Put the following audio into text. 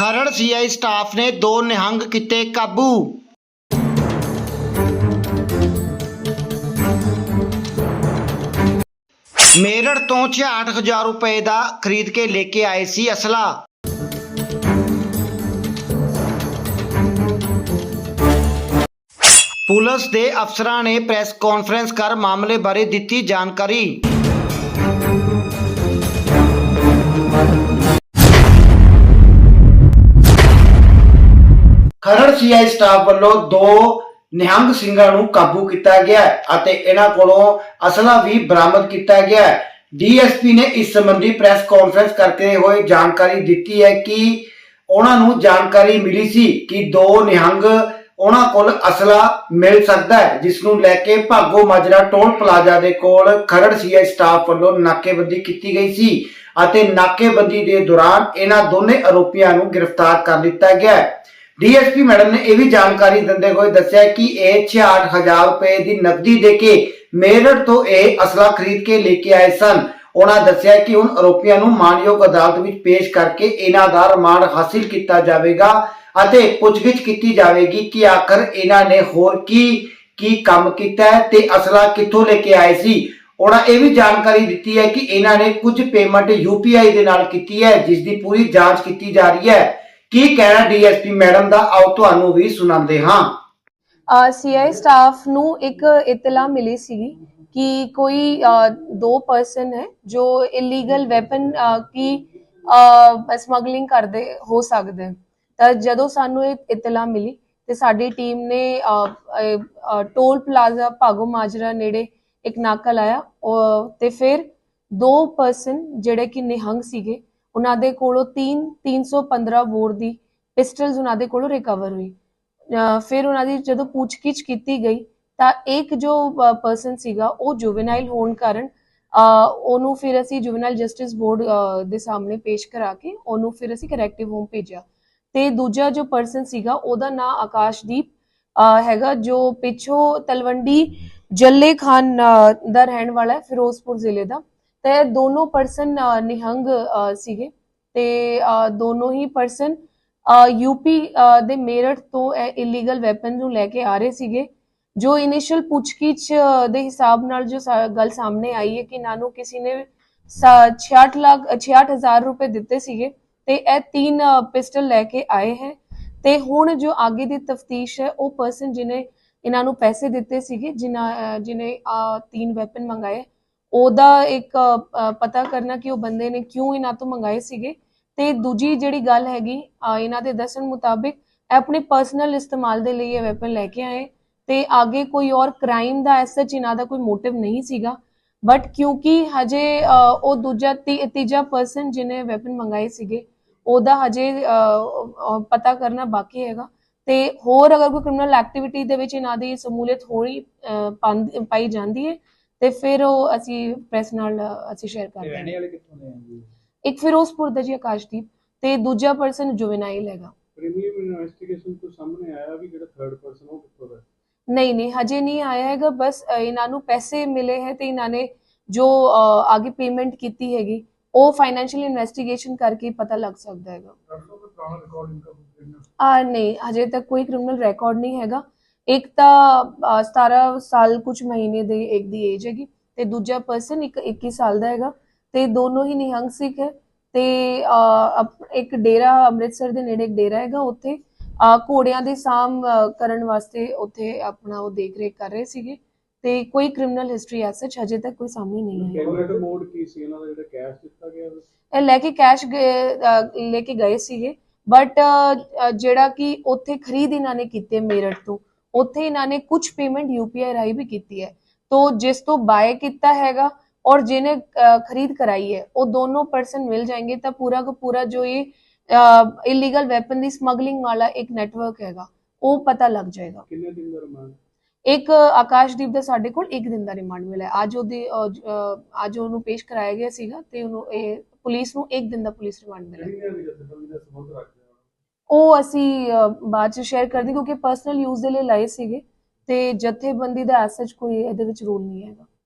Kharar CI staff ਨੇ ਦੋ ਨਿਹੰਗ ਕੀਤੇ ਕਾਬੂ। ਮੇਰਠ ਤੋਂ 66000 ਰੁਪਏ ਦਾ ਖਰੀਦ ਕੇ ਲੈ ਕੇ ਆਏ ਸੀ ਅਸਲਾ। ਪੁਲਿਸ ਦੇ ਅਫਸਰਾਂ ਨੇ ਪ੍ਰੈਸ ਕਾਨਫਰੰਸ ਕਰ ਮਾਮਲੇ ਬਾਰੇ ਦਿੱਤੀ ਜਾਣਕਾਰੀ। ਸੀਆਈ ਸਟਾਫ ਵੱਲੋਂ ਦੋ ਨਿਹੰਗ ਸਿੰਘਾਂ ਨੂੰ ਕਾਬੂ ਕੀਤਾ ਗਿਆ ਅਤੇ ਇਹਨਾਂ ਕੋਲੋਂ ਅਸਲਾ ਵੀ ਬਰਾਮਦ ਕੀਤਾ ਗਿਆ ਡੀਐਸਪੀ ਨੇ ਇਸ ਸੰਬੰਧੀ ਪ੍ਰੈਸ ਕਾਨਫਰੰਸ ਕਰਕੇ ਹੋਏ ਜਾਣਕਾਰੀ ਦਿੱਤੀ ਹੈ ਕਿ ਉਹਨਾਂ ਨੂੰ ਜਾਣਕਾਰੀ ਮਿਲੀ ਸੀ ਕਿ ਦੋ ਨਿਹੰਗ ਉਹਨਾਂ ਕੋਲ ਅਸਲਾ ਮਿਲ ਸਕਦਾ ਹੈ, ਜਿਸ ਨੂੰ ਲੈ ਕੇ ਭਾਗੋ ਮਾਜਰਾ ਟੋਲ ਪਲਾਜ਼ਾ ਦੇ ਕੋਲ ਖਰੜ ਸੀਆਈ ਸਟਾਫ ਵੱਲੋਂ ਨਾਕੇਬੰਦੀ ਕੀਤੀ ਗਈ ਸੀ ਅਤੇ ਨਾਕੇਬੰਦੀ ਦੇ ਦੌਰਾਨ ਇਹਨਾਂ ਦੋਨੇ ਆਰੋਪੀਆਂ ਨੂੰ ਗ੍ਰਿਫਤਾਰ ਕਰ ਲਿੱਤਾ ਗਿਆ ਹੈ। ਡੀਐਸਪੀ ਮੈਡਮ ਨੇ ਇਹ ਵੀ ਜਾਣਕਾਰੀ ਦਿੰਦੇ ਹੋਏ ਦੱਸਿਆ ਕਿ ਇਹ 68000 ਰੁਪਏ ਦੀ ਨਕਦੀ ਦੇ ਕੇ ਮੇਰਠ ਤੋਂ ਇਹ ਅਸਲਾ ਖਰੀਦ ਕੇ ਲੈ ਕੇ ਆਏ ਸਨ। ਉਹਨਾਂ ਦੱਸਿਆ ਕਿ ਹੁਣ ਆਰੋਪੀਆਂ ਨੂੰ ਮਾਨਯੋਗ ਅਦਾਲਤ ਵਿੱਚ ਪੇਸ਼ ਕਰਕੇ ਇਹਨਾਂ ਦਾ ਰਿਮਾਂਡ ਹਾਸਿਲ ਕੀਤਾ ਜਾਵੇਗਾ ਅਤੇ ਪੁੱਛਗਿੱਛ ਕੀਤੀ ਜਾਵੇਗੀ ਕਿ ਆਖਰ ਇਹਨਾਂ ਨੇ ਹੋਰ ਕੀ ਕੀ ਕੰਮ ਕੀਤਾ ਤੇ ਅਸਲਾ ਕਿੱਥੋਂ ਲੈ ਕੇ ਆਏ ਸੀ। ਉਹਨਾਂ ਇਹ ਵੀ ਜਾਣਕਾਰੀ ਦਿੱਤੀ ਹੈ ਕਿ ਇਹਨਾਂ ਨੇ ਕੁਝ ਪੇਮੈਂਟ ਯੂਪੀਆਈ ਦੇ ਨਾਲ ਕੀਤੀ ਹੈ, ਜਿਸ ਦੀ ਪੂਰੀ ਜਾਂਚ ਕੀਤੀ ਜਾ ਰਹੀ ਹੈ। ਕੀ ਕਹਿਣਾ ਡੀਐਸਪੀ ਮੈਡਮ ਦਾ? ਆਓ ਤੁਹਾਨੂੰ ਵੀ ਸੁਣਾਉਂਦੇ ਹਾਂ। ਸੀਆਈ ਸਟਾਫ ਨੂੰ ਇੱਕ ਇਤਲਾ ਮਿਲੀ ਸੀ ਕਿ ਕੋਈ ਦੋ ਪਰਸਨ ਹੈ ਜੋ ਇਲੀਗਲ ਵੈਪਨ ਕੀ ਸਮਗਲਿੰਗ ਕਰਦੇ, ਹੋ ਸਕਦੇ ਤਾਂ ਜਦੋਂ ਸਾਨੂੰ ਇਹ ਇਤਲਾ ਮਿਲੀ ਤੇ ਸਾਡੀ ਟੀਮ ਨੇ ਟੋਲ ਪਲਾਜ਼ਾ ਭਾਗੋ ਮਾਜਰਾ ਨੇੜੇ ਇੱਕ ਨਾਕਾ ਲਾਇਆ ਤੇ ਫਿਰ ਦੋ ਪਰਸਨ ਜਿਹੜੇ ਕਿ ਨਿਹੰਗ ਸੀਗੇ ਉਹਨਾਂ ਦੇ ਕੋਲੋਂ 3 315 ਬੋਰ ਦੀ ਪਿਸਟਲਸ ਉਹਨਾਂ ਦੇ ਕੋਲੋਂ ਰਿਕਵਰ ਹੋਈ। ਫਿਰ ਉਹਨਾਂ ਦੀ ਜਦੋਂ ਪੁੱਛਗਿੱਛ ਕੀਤੀ ਗਈ ਤਾਂ ਇੱਕ ਜੋ ਪਰਸਨ ਸੀਗਾ, ਉਹ ਜੁਵੈਨਾਈਲ ਹੋਣ ਕਾਰਨ ਉਹਨੂੰ ਫਿਰ ਅਸੀਂ ਜੁਵੈਨਾਈਲ ਜਸਟਿਸ ਬੋਰਡ ਦੇ ਸਾਹਮਣੇ ਪੇਸ਼ ਕਰਾ ਕੇ ਉਹਨੂੰ ਫਿਰ ਅਸੀਂ ਕਰੈਕਟਿਵ ਹੋਮ ਭੇਜਿਆ। ਤੇ ਦੂਜਾ ਜੋ ਪਰਸਨ ਸੀਗਾ, ਉਹਦਾ ਨਾਂ ਆਕਾਸ਼ਦੀਪ ਹੈਗਾ, ਜੋ ਪਿੱਛੋਂ ਤਲਵੰਡੀ ਜੱਲੇ ਖਾਨ ਦਾ ਰਹਿਣ ਵਾਲਾ ਹੈ, ਫਿਰੋਜ਼ਪੁਰ ਜ਼ਿਲ੍ਹੇ ਦਾ। ਤੇ ਇਹ ਦੋਨੋਂ ਪਰਸਨ ਨਿਹੰਗ ਸੀਗੇ। ਤੇ ਦੋਨੋਂ ਹੀ ਪਰਸਨ ਯੂਪੀ ਦੇ ਮੇਰਠ ਤੋਂ ਇਹ ਇਲੀਗਲ ਵੈਪਨ ਨੂੰ ਲੈ ਕੇ ਆ ਰਹੇ ਸੀਗੇ। ਜੋ ਇਨੀਸ਼ੀਅਲ ਪੁੱਛਗਿੱਛ ਦੇ ਹਿਸਾਬ ਨਾਲ ਜੋ ਗੱਲ ਸਾਹਮਣੇ ਆਈ ਹੈ ਕਿ ਨਾਨੂੰ ਕਿਸੇ ਨੇ ਸਾ- 66 ਲੱਖ 66000 ਰੁਪਏ ਦਿੱਤੇ ਸੀਗੇ ਤੇ ਇਹ ਤਿੰਨ ਪਿਸਟਲ ਲੈ ਕੇ ਆਏ ਹੈ। ਤੇ ਹੁਣ ਜੋ ਅੱਗੇ ਦੀ ਤਫਤੀਸ਼ ਹੈ ਉਹ ਪਰਸਨ ਜਿਨੇ ਇਹਨਾਂ ਨੂੰ ਪੈਸੇ ਦਿੱਤੇ ਸੀਗੇ ਜਿਨ੍ਹਾਂ ਅ, ਜਿਨੇ ਆਹ ਤਿੰਨ ਵੈਪਨ ਮੰਗਾਏ ਉਹਦਾ ਇੱਕ ਪਤਾ ਕਰਨਾ ਕਿ ਉਹ ਬੰਦੇ ਨੇ ਕਿਉਂ ਇਹਨਾਂ ਤੋਂ ਮੰਗਾਏ ਸੀਗੇ। ਤੇ ਦੂਜੀ ਜਿਹੜੀ ਗੱਲ ਹੈਗੀ ਇਹਨਾਂ ਦੇ ਦੱਸਣ ਮੁਤਾਬਿਕ ਆਪਣੇ ਪਰਸਨਲ ਇਸਤੇਮਾਲ ਦੇ ਲਈ ਇਹ ਵੈਪਨ ਲੈ ਕੇ ਆਏ। ਤੇ ਅੱਗੇ ਕੋਈ ਔਰ ਕ੍ਰਾਈਮ ਦਾ ਐਸ ਸੱਚ ਇਹਨਾਂ ਦਾ ਕੋਈ ਮੋਟਿਵ ਨਹੀਂ ਸੀਗਾ। ਬਟ ਕਿਉਂਕਿ ਹਜੇ ਉਹ ਦੂਜਾ ਤੀਜਾ ਪਰਸਨ ਜਿਹਨੇ ਵੈਪਨ ਮੰਗਾਏ ਸੀਗੇ, ਉਹਦਾ ਹਜੇ ਪਤਾ ਕਰਨਾ ਬਾਕੀ ਹੈਗਾ। ਤੇ ਹੋਰ ਅਗਰ ਕੋਈ ਕ੍ਰਿਮੀਨਲ ਐਕਟੀਵਿਟੀ ਦੇ ਵਿੱਚ ਇਹਨਾਂ ਦੀ ਸਮੂਲੀਅਤ ਹੋਈ ਪਾਈ ਜਾਂਦੀ ਹੈ ਤੇ ਫਿਰ ਉਹ ਅਸੀਂ ਪ੍ਰੈਸ ਨਾਲ ਅਸੀਂ ਸ਼ੇਅਰ ਕਰ ਤੇ ਰਹਿਣੇ ਦਾਂਗੇ ਵਾਲੇ ਕਿੱਥੋਂ ਦੇ ਆ ਜੀ? ਇੱਕ ਫਿਰੋਜ਼ਪੁਰ ਦਾ ਜੀ ਆਕਾਸ਼ਦੀਪ ਤੇ ਦੂਜਾ ਪਰਸਨ ਜੁਵੈਨਾਈਲ ਹੈਗਾ। ਪ੍ਰੀਮੀਅਮ ਇਨਵੈਸਟੀਗੇਸ਼ਨ ਤੋਂ ਸਾਹਮਣੇ ਆਇਆ ਵੀ ਜਿਹੜਾ ਥਰਡ ਪਰਸਨ ਉਹ ਕਿੱਥੋਂ ਦਾ? ਹੈ? ਨਹੀਂ ਨਹੀਂ ਹਜੇ ਨਹੀਂ ਆਇਆ ਹੈਗਾ ਬਸ ਅ, ਇਹਨਾਂ ਨੂੰ ਪੈਸੇ ਮਿਲੇ ਹੈ ਤੇ ਇਹਨਾਂ ਨੇ ਜੋ ਅ, ਆਗੇ ਪੇਮੈਂਟ ਕੀਤੀ ਹੈਗੀ ਉਹ ਫਾਈਨੈਂਸ਼ੀਅਲ ਇਨਵੈਸਟੀਗੇਸ਼ਨ ਕਰਕੇ ਹੀ ਪਤਾ ਲੱਗ ਸਕਦਾ ਹੈਗਾ। ਆ ਨਹੀਂ ਹਜੇ ਤੱਕ ਕੋਈ ਕ੍ਰਿਮੀਨਲ ਰਿਕਾਰਡ ਨਹੀਂ ਹੈਗਾ। ਇੱਕ ਤਾਂ ਅ, 17 ਸਾਲ ਕੁਝ ਮਹੀਨੇ ਦੇ ਇੱਕ ਦੀ ਏਜ ਹੈਗੀ ਤੇ ਦੂਜਾ ਪਰਸਨ ਇੱਕ 21 ਸਾਲ ਦਾ ਹੈਗਾ ਤੇ ਦੋਨੋਂ ਹੀ ਨਿਹੰਗ ਸਿੱਖ ਹੈ ਤੇ ਇੱਕ ਡੇਰਾ ਅੰਮ੍ਰਿਤਸਰ ਦੇ ਨੇੜੇ ਇੱਕ ਡੇਰਾ ਹੈਗਾ ਉੱਥੇ ਘੋੜਿਆਂ ਦੇ ਸਾਮ ਕਰਨ ਵਾਸਤੇ ਉੱਥੇ ਆਪਣਾ ਉਹ ਦੇਖ ਰੇਖ ਕਰ ਰਹੇ ਸੀਗੇ ਤੇ ਕੋਈ ਕ੍ਰਿਮੀਨਲ ਹਿਸਟਰੀ ਐਸ ਸੱਚ ਹਜੇ ਤੱਕ ਕੋਈ ਸਾਹਮਣੇ ਨਹੀਂ ਆਈ ਪੇਮੈਂਟ ਮੋਡ ਕੀ ਸੀ ਇਹਨਾਂ ਦਾ ਜਿਹੜਾ ਕੈਸ਼ ਦਿੱਤਾ ਗਿਆ? ਇਹ ਲੈ ਕੇ ਕੈਸ਼ ਲੈ ਕੇ ਗਏ ਸੀਗੇ ਬਟ ਜਿਹੜਾ ਕਿ ਉੱਥੇ ਖਰੀਦ ਇਹਨਾਂ ਨੇ ਕੀਤੀ ਮੇਰਠ ਤੋਂ ਉੱਥੇ ਇਹਨਾਂ ਨੇ ਕੁਝ ਪੇਮੈਂਟ ਯੂਪੀਆਈ ਰਾਹੀਂ ਵੀ ਕੀਤੀ ਹੈ। ਤੋਂ ਜਿਸ ਤੋਂ ਬਾਏ ਕੀਤਾ ਹੈਗਾ और जिन्हें खरीद कराई है वो दोनों पर्सन मिल जाएंगे तब पूरा का पूरा जो ये इलीगल वेपन की स्मगलिंग वाला एक नेटवर्क हैगा वो पता लग जाएगा ਇੱਕ ਆਕਾਸ਼ਦੀਪ ਦਾ ਸਾਡੇ ਕੋਲ 1 ਦਿਨ ਦਾ ਰਿਮਾਂਡ ਮਿਲਿਆ। ਅੱਜ ਉਹਦੇ ਅੱਜ ਉਹਨੂੰ ਪੇਸ਼ ਕਰਾਇਆ ਗਿਆ ਸੀਗਾ ਤੇ ਉਹਨੂੰ ਇਹ ਪੁਲਿਸ ਨੂੰ 1 ਦਿਨ ਦਾ ਪੁਲਿਸ ਰਿਮਾਂਡ ਮਿਲਿਆ। ਉਹ ਅਸੀਂ ਬਾਅਦ ਚ ਸ਼ੇਅਰ ਕਰਦੇ ਕਿਉਂਕਿ ਪਰਸਨਲ ਯੂਜ਼ ਦੇ ਲਈ ਲਾਏ ਸੀਗੇ ਤੇ ਜਥੇਬੰਦੀ ਦਾ ਐਸ ਸੱਚ ਕੋਈ ਇਹਦੇ ਵਿੱਚ ਰੋਲ ਨਹੀਂ ਹੈਗਾ।